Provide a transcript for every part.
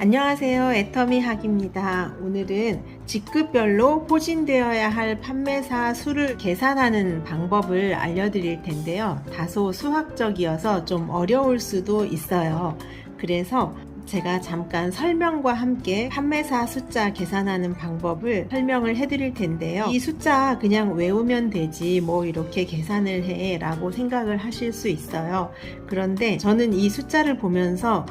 안녕하세요. 애터미 학입니다. 오늘은 직급별로 포진되어야 할 판매사 수를 계산하는 방법을 알려드릴 텐데요. 다소 수학적이어서 좀 어려울 수도 있어요. 그래서 제가 잠깐 설명과 함께 판매사 숫자 계산하는 방법을 설명을 해드릴 텐데요. 이 숫자 그냥 외우면 되지 뭐 이렇게 계산을 해 라고 생각을 하실 수 있어요. 그런데 저는 이 숫자를 보면서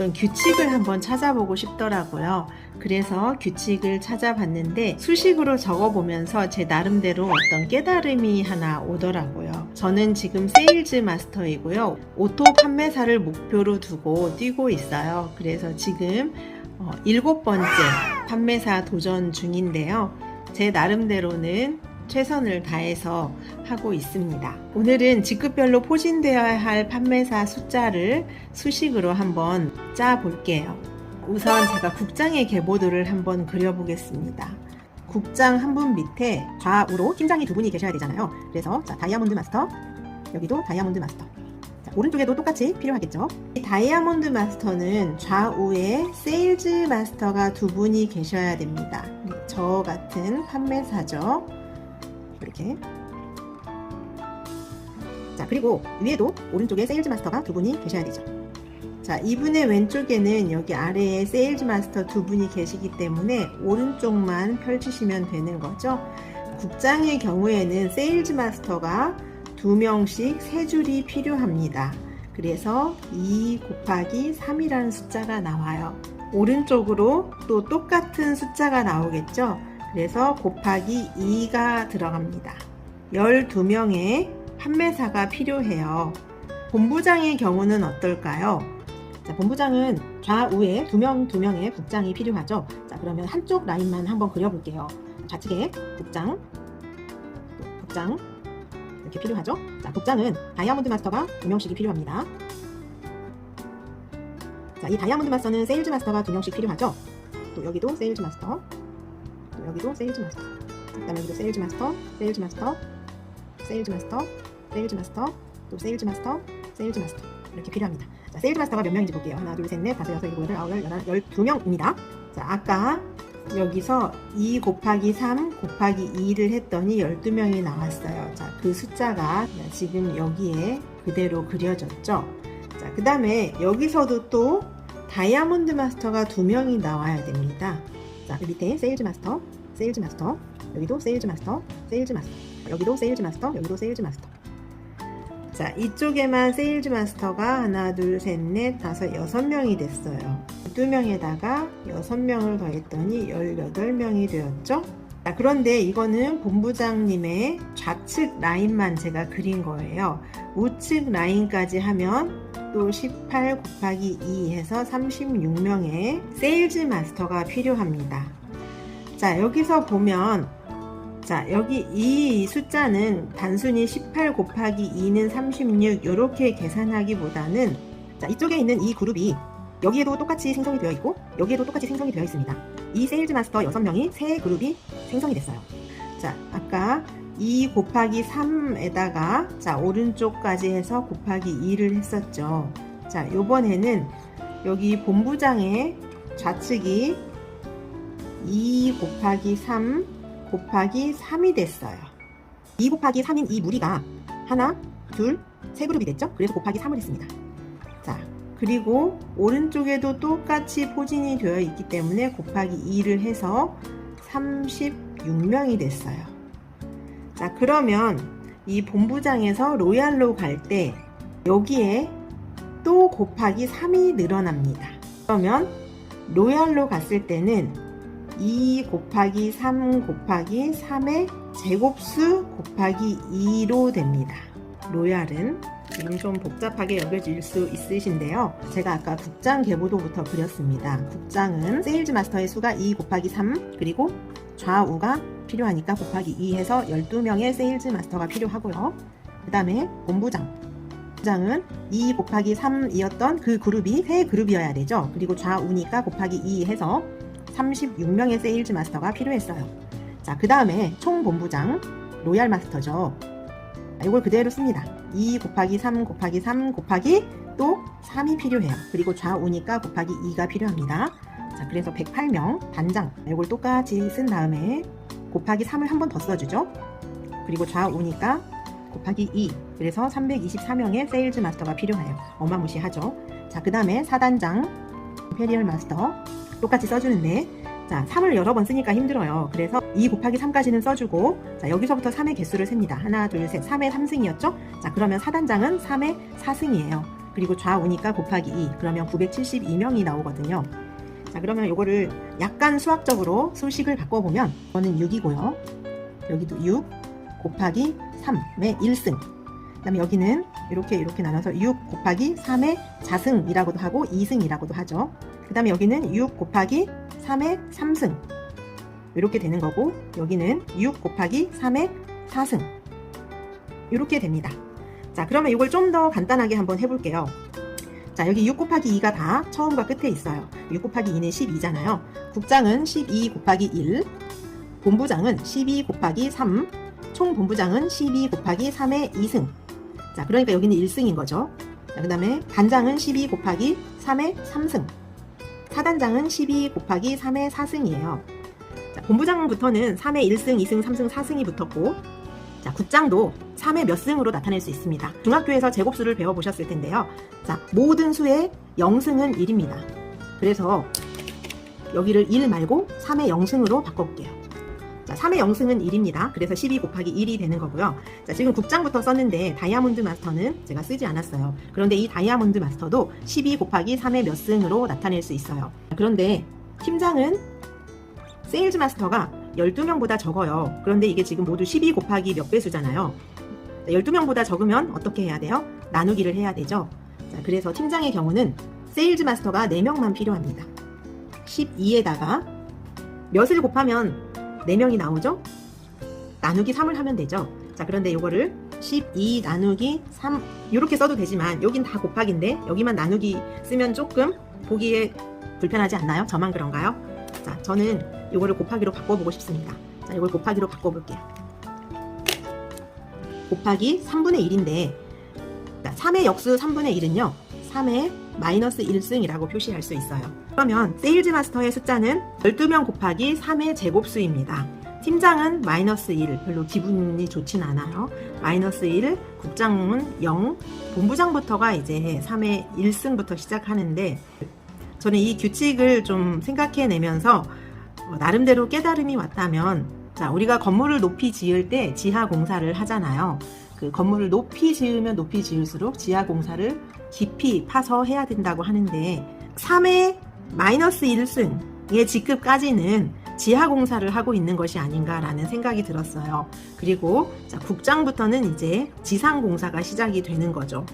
어떤 규칙을 한번 찾아보고 싶더라고요. 그래서 규칙을 찾아봤는데 수식으로 적어보면서 제 나름대로 어떤 깨달음이 하나 오더라고요. 저는 지금 세일즈 마스터이고요. 오토 판매사를 목표로 두고 뛰고 있어요. 그래서 지금 어, 일곱 번째 판매사 도전 중인데요. 제 나름대로는 최선을 다해서 하고 있습니다. 오늘은 직급별로 포진되어야 할 판매사 숫자를 수식으로 한번 짜 볼게요. 우선 제가 국장의 계보도를 한번 그려보겠습니다. 국장 한 분 밑에 좌우로 팀장이 두 분이 계셔야 되잖아요. 그래서 자, 다이아몬드 마스터, 여기도 다이아몬드 마스터. 자, 오른쪽에도 똑같이 필요하겠죠. 이 다이아몬드 마스터는 좌우에 세일즈 마스터가 두 분이 계셔야 됩니다. 저 같은 판매사죠. 이렇게. 자, 그리고 위에도 오른쪽에 세일즈 마스터가 두 분이 계셔야 되죠. 자, 이분의 왼쪽에는 여기 아래에 세일즈 마스터 두 분이 계시기 때문에 오른쪽만 펼치시면 되는 거죠. 국장의 경우에는 세일즈 마스터가 두 명씩 세 줄이 필요합니다. 그래서 2 곱하기 3이라는 숫자가 나와요. 오른쪽으로 또 똑같은 숫자가 나오겠죠. 그래서 곱하기 2가 들어갑니다. 12명의 판매사가 필요해요. 본부장의 경우는 어떨까요? 자, 본부장은 좌우에 두 명, 두 명의 국장이 필요하죠. 자, 그러면 한쪽 라인만 한번 그려볼게요. 좌측에 국장, 또 국장, 이렇게 필요하죠. 자, 국장은 다이아몬드 마스터가 두 명씩이 필요합니다. 자, 이 다이아몬드 마스터는 세일즈 마스터가 두 명씩 필요하죠. 또 여기도 세일즈 마스터, 또 여기도 세일즈 마스터, 그다음에 여기도 세일즈 마스터, 세일즈 마스터, 세일즈 마스터, 세일즈 마스터, 또 세일즈 마스터, 세일즈 마스터 이렇게 필요합니다. 자, 세일즈 마스터가 몇 명인지 볼게요. 하나, 둘, 셋, 넷, 다섯, 여섯, 일곱, 여덟, 아홉, 열, 열하나, 열두 명입니다. 자, 아까 여기서 2 곱하기 3 곱하기 2를 했더니 12명이 나왔어요. 자, 그 숫자가 지금 여기에 그대로 그려졌죠. 자, 그 다음에 여기서도 또 다이아몬드 마스터가 두 명이 나와야 됩니다. 자, 그 밑에 세일즈 마스터, 세일즈 마스터, 여기도 세일즈 마스터, 세일즈 마스터, 여기도 세일즈 마스터, 여기도 세일즈 마스터. 자, 이쪽에만 세일즈 마스터가 하나, 둘, 셋, 넷, 다섯, 여섯 명이 됐어요. 두 명에다가 여섯 명을 더했더니 18명이 되었죠? 자, 그런데 이거는 본부장님의 좌측 라인만 제가 그린 거예요. 우측 라인까지 하면 또 18 곱하기 2 해서 36명의 세일즈 마스터가 필요합니다. 자, 여기서 보면 자, 여기 이 숫자는 단순히 18 곱하기 2는 36 이렇게 계산하기보다는 자, 이쪽에 있는 이 그룹이 여기에도 똑같이 생성이 되어 있고 여기에도 똑같이 생성이 되어 있습니다. 이 세일즈 마스터 6명이 세 그룹이 생성이 됐어요. 자, 아까 2 곱하기 3에다가 자, 오른쪽까지 해서 곱하기 2를 했었죠. 자, 요번에는 여기 본부장의 좌측이 2 곱하기 3 곱하기 3이 됐어요. 2 곱하기 3인 이 무리가 하나, 둘, 세 그룹이 됐죠? 그래서 곱하기 3을 했습니다. 자, 그리고 오른쪽에도 똑같이 포진이 되어 있기 때문에 곱하기 2를 해서 36명이 됐어요. 자, 그러면 이 본부장에서 로얄로 갈 때 여기에 또 곱하기 3이 늘어납니다. 그러면 로얄로 갔을 때는 2 곱하기 3 곱하기 3의 제곱수 곱하기 2로 됩니다. 로얄은 지금 좀 복잡하게 여겨질 수 있으신데요. 제가 아까 국장 계보도부터 그렸습니다. 국장은 세일즈 마스터의 수가 2 곱하기 3 그리고 좌우가 필요하니까 곱하기 2 해서 12명의 세일즈 마스터가 필요하고요. 그 다음에 본부장. 부장은 2 곱하기 3이었던 그 그룹이 세 그룹이어야 되죠. 그리고 좌우니까 곱하기 2 해서 36명의 세일즈 마스터가 필요했어요. 자, 그 다음에 총 본부장, 로얄 마스터죠. 이걸 그대로 씁니다. 2 곱하기 3 곱하기 3 곱하기 또 3이 필요해요. 그리고 좌우니까 곱하기 2가 필요합니다. 자, 그래서 108명 단장 이걸 똑같이 쓴 다음에 곱하기 3을 한 번 더 써주죠. 그리고 좌우니까 곱하기 2 그래서 324명의 세일즈 마스터가 필요해요. 어마무시하죠. 자, 그 다음에 4단장 임페리얼 마스터 똑같이 써주는데 자, 3을 여러 번 쓰니까 힘들어요. 그래서 2 곱하기 3까지는 써주고 자, 여기서부터 3의 개수를 셉니다. 하나, 둘, 셋, 3의 3승이었죠? 자, 그러면 4단장은 3의 4승이에요. 그리고 좌우니까 곱하기 2 그러면 972명이 나오거든요. 자, 그러면 요거를 약간 수학적으로 수식을 바꿔보면 이거는 6이고요. 여기도 6 곱하기 3의 1승. 그 다음에 여기는 이렇게 이렇게 나눠서 6 곱하기 3의 4승이라고도 하고 2승이라고도 하죠. 그 다음에 여기는 6 곱하기 3의 3승. 이렇게 되는 거고 여기는 6 곱하기 3의 4승. 이렇게 됩니다. 자, 그러면 이걸 좀 더 간단하게 한번 해볼게요. 자, 여기 6 곱하기 2가 다 처음과 끝에 있어요. 6 곱하기 2는 12잖아요. 국장은 12 곱하기 1, 본부장은 12 곱하기 3, 총 본부장은 12 곱하기 3의 2승. 자, 그러니까 여기는 1승인 거죠. 자, 그 다음에 단장은 12 곱하기 3의 3승. 사단장은 12 곱하기 3의 4승이에요. 자, 본부장부터는 3의 1승, 2승, 3승, 4승이 붙었고, 자, 국장도 3의 몇 승으로 나타낼 수 있습니다. 중학교에서 제곱수를 배워보셨을 텐데요. 자, 모든 수의 0승은 1입니다. 그래서 여기를 1 말고 3의 0승으로 바꿔볼게요. 자, 3의 0승은 1입니다. 그래서 12 곱하기 1이 되는 거고요. 자, 지금 국장부터 썼는데 다이아몬드 마스터는 제가 쓰지 않았어요. 그런데 이 다이아몬드 마스터도 12 곱하기 3의 몇 승으로 나타낼 수 있어요. 그런데 팀장은 세일즈 마스터가 12명보다 적어요. 그런데 이게 지금 모두 12 곱하기 몇 배수잖아요. 12명보다 적으면 어떻게 해야 돼요? 나누기를 해야 되죠. 자, 그래서 팀장의 경우는 세일즈 마스터가 4명만 필요합니다. 12에다가 몇을 곱하면 4명이 나오죠? 나누기 3을 하면 되죠. 자, 그런데 이거를 12 나누기 3 이렇게 써도 되지만 여긴 다 곱하기인데 여기만 나누기 쓰면 조금 보기에 불편하지 않나요? 저만 그런가요? 자, 저는 이거를 곱하기로 바꿔보고 싶습니다. 자, 이걸 곱하기로 바꿔볼게요. 곱하기 3분의 1인데 3의 역수 3분의 1은요. 3의 마이너스 1승이라고 표시할 수 있어요. 그러면 세일즈 마스터의 숫자는 12명 곱하기 3의 제곱수입니다. 팀장은 마이너스 1, 별로 기분이 좋진 않아요. 마이너스 1, 국장은 0, 본부장부터가 이제 3의 1승부터 시작하는데 저는 이 규칙을 좀 생각해내면서 어, 나름대로 깨달음이 왔다면 자, 우리가 건물을 높이 지을 때 지하 공사를 하잖아요. 그 건물을 높이 지으면 높이 지을수록 지하 공사를 깊이 파서 해야 된다고 하는데 3의 마이너스 1승의 직급까지는 지하 공사를 하고 있는 것이 아닌가라는 생각이 들었어요. 그리고 자, 국장부터는 이제 지상 공사가 시작이 되는 거죠.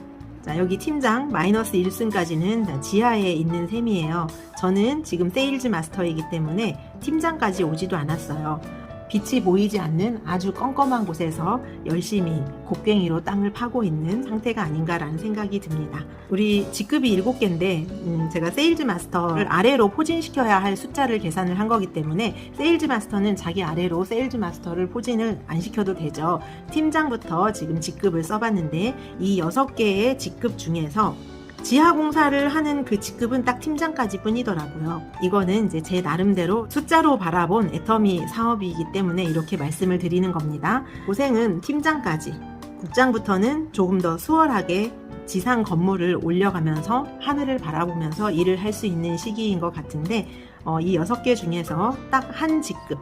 자, 여기 팀장 마이너스 1승까지는 지하에 있는 셈이에요. 저는 지금 세일즈 마스터이기 때문에 팀장까지 오지도 않았어요. 빛이 보이지 않는 아주 껌껌한 곳에서 열심히 곡괭이로 땅을 파고 있는 상태가 아닌가라는 생각이 듭니다. 우리 직급이 7개인데 음, 제가 세일즈 마스터를 아래로 포진시켜야 할 숫자를 계산을 한 거기 때문에 세일즈 마스터는 자기 아래로 세일즈 마스터를 포진을 안 시켜도 되죠. 팀장부터 지금 직급을 써봤는데 이 6개의 직급 중에서 지하 공사를 하는 그 직급은 딱 팀장까지 뿐이더라고요. 이거는 이제 제 나름대로 숫자로 바라본 애터미 사업이기 때문에 이렇게 말씀을 드리는 겁니다. 고생은 팀장까지. 국장부터는 조금 더 수월하게 지상 건물을 올려가면서 하늘을 바라보면서 일을 할 수 있는 시기인 것 같은데 어, 이 여섯 개 중에서 딱 한 직급,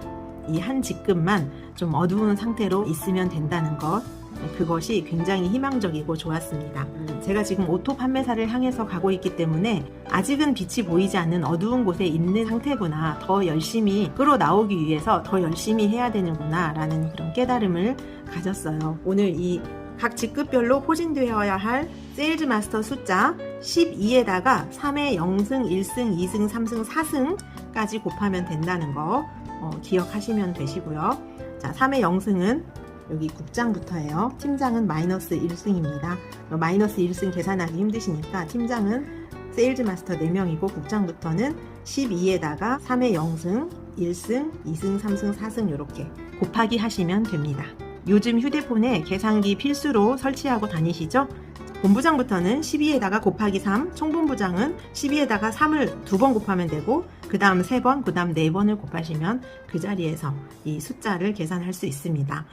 이 한 직급만 좀 어두운 상태로 있으면 된다는 것 그것이 굉장히 희망적이고 좋았습니다. 제가 지금 오토 판매사를 향해서 가고 있기 때문에 아직은 빛이 보이지 않는 어두운 곳에 있는 상태구나. 더 열심히 끌어나오기 위해서 더 열심히 해야 되는구나. 라는 그런 깨달음을 가졌어요. 오늘 이 각 직급별로 포진되어야 할 세일즈 마스터 숫자 12에다가 3의 0승, 1승, 2승, 3승, 4승까지 곱하면 된다는 거 어, 기억하시면 되시고요. 자, 3의 0승은 여기 국장부터예요. 팀장은 마이너스 1승입니다. 마이너스 1승 계산하기 힘드시니까 팀장은 세일즈 마스터 4명이고 국장부터는 12에다가 3의 0승, 1승, 2승, 3승, 4승 이렇게 곱하기 하시면 됩니다. 요즘 휴대폰에 계산기 필수로 설치하고 다니시죠? 본부장부터는 12에다가 곱하기 3, 총본부장은 12에다가 3을 두 번 곱하면 되고 그 다음 3번, 그 다음 4번을 곱하시면 그 자리에서 이 숫자를 계산할 수 있습니다.